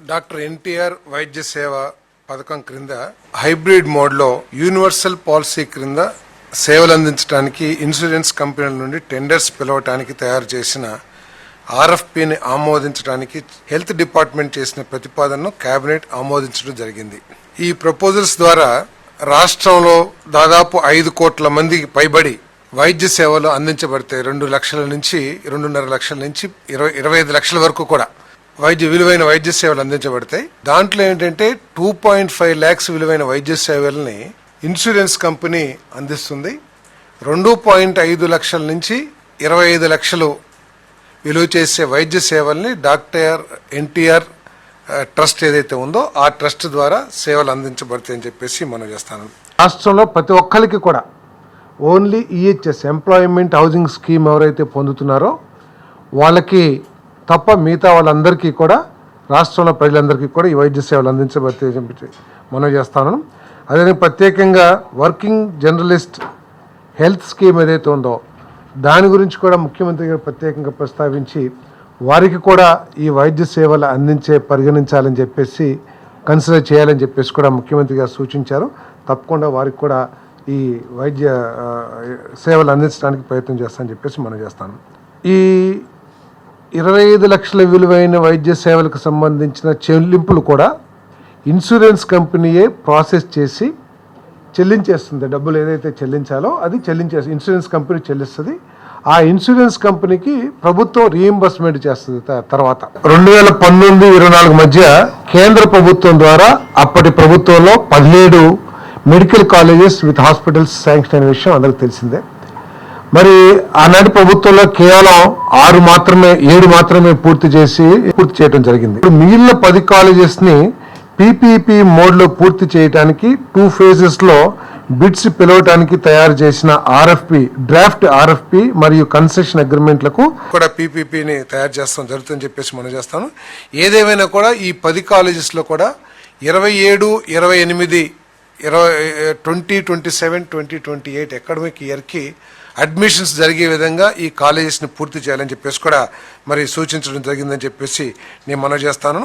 Doctor NTR వైద్య సేవ పథకం క్రింద హైబ్రిడ్ మోడ్లో యూనివర్సల్ పాలసీ క్రింద సేవలు అందించడానికి ఇన్సూరెన్స్ కంపెనీల నుండి టెండర్స్ పిలవటానికి తయారు చేసిన ఆర్ఎఫ్పిని ఆమోదించడానికి హెల్త్ డిపార్ట్మెంట్ చేసిన ప్రతిపాదనను కేబినెట్ ఆమోదించడం జరిగింది. ఈ ప్రపోజల్స్ ద్వారా రాష్ట్రంలో దాదాపు ఐదు కోట్ల మందికి పైబడి వైద్య సేవలు అందించబడతాయి రెండు లక్షల నుంచి రెండున్నర లక్షల నుంచి ఇరవై ఇరవై ఐదు లక్షల వరకు కూడా వైద్య విలువైన వైద్య సేవలు అందించబడతాయి. దాంట్లో ఏంటంటే టూ పాయింట్ ఫైవ్ ల్యాక్స్ విలువైన వైద్య సేవల్ని ఇన్సూరెన్స్ కంపెనీ అందిస్తుంది. రెండు పాయింట్ ఐదు లక్షల నుంచి ఇరవై ఐదు లక్షలు విలువ చేసే వైద్య సేవల్ని డాక్టర్ ఎన్టీఆర్ ట్రస్ట్ ఏదైతే ఉందో ఆ ట్రస్ట్ ద్వారా సేవలు అందించబడతాయని చెప్పేసి మనం చేస్తాను. రాష్ట్రంలో ప్రతి ఒక్కరికి కూడా only EHS employment housing scheme ఎవరైతే పొందుతున్నారో వాళ్ళకి తప్ప మిగతా వాళ్ళందరికీ కూడా రాష్ట్రంలో ప్రజలందరికీ కూడా ఈ వైద్య సేవలు అందించబడి చెప్పి మనం చేస్తాను. అదే ప్రత్యేకంగా వర్కింగ్ జర్నలిస్ట్ హెల్త్ స్కీమ్ ఏదైతే ఉందో దాని గురించి కూడా ముఖ్యమంత్రి గారు ప్రత్యేకంగా ప్రస్తావించి వారికి కూడా ఈ వైద్య సేవలు అందించే పరిగణించాలని చెప్పేసి కన్సిడర్ చేయాలని చెప్పేసి కూడా ముఖ్యమంత్రి గారు సూచించారు. తప్పకుండా వారికి కూడా ఈ వైద్య సేవలు అందించడానికి ప్రయత్నం చేస్తానని చెప్పేసి మనం చేస్తాను. ఈ ఇరవై ఐదు లక్షల విలువైన వైద్య సేవలకు సంబంధించిన చెల్లింపులు కూడా ఇన్సూరెన్స్ కంపెనీయే ప్రాసెస్ చేసి చెల్లించేస్తుంది. డబ్బులు ఏదైతే చెల్లించాలో అది చెల్లించే ఇన్సూరెన్స్ కంపెనీ చెల్లిస్తుంది. ఆ ఇన్సూరెన్స్ కంపెనీకి ప్రభుత్వం రీఎంబర్స్మెంట్ చేస్తుంది త- తర్వాత. రెండు వేల పంతొమ్మిది ఇరవై నాలుగు మధ్య కేంద్ర ప్రభుత్వం ద్వారా అప్పటి ప్రభుత్వంలో పదిహేడు medical colleges with hospitals sanction అయిన విషయం అందరికి తెలిసిందే. మరి ఆనాటి ప్రభుత్వంలో కేవలం ఆరు మాత్రమే ఏడు మాత్రమే పూర్తి చేసి పూర్తి చేయడం జరిగింది. ఇప్పుడు మిగిలిన పది కాలేజెస్ని పీపీపీ మోడ్లో పూర్తి చేయడానికి టూ ఫేజెస్లో బిడ్స్ పిలవటానికి తయారు చేసిన ఆర్ఎఫ్పి డ్రాఫ్ట్ ఆర్ఎఫ్పి మరియు కన్సెషన్ అగ్రిమెంట్లకు కూడా పీపీపీని తయారు చేస్తాం జరుగుతుందని చెప్పేసి మనం చేస్తాను. ఏదేమైనా కూడా ఈ పది కాలేజెస్లో కూడా ఇరవై ఏడు ఇరవై ఎనిమిది ఇరవై twenty twenty seven twenty twenty eight academic ఇయర్కి అడ్మిషన్స్ జరిగే విధంగా ఈ కాలేజెస్ని పూర్తి చేయాలని చెప్పేసి కూడా మరి సూచించడం జరిగిందని చెప్పేసి నేను మనవి చేస్తాను.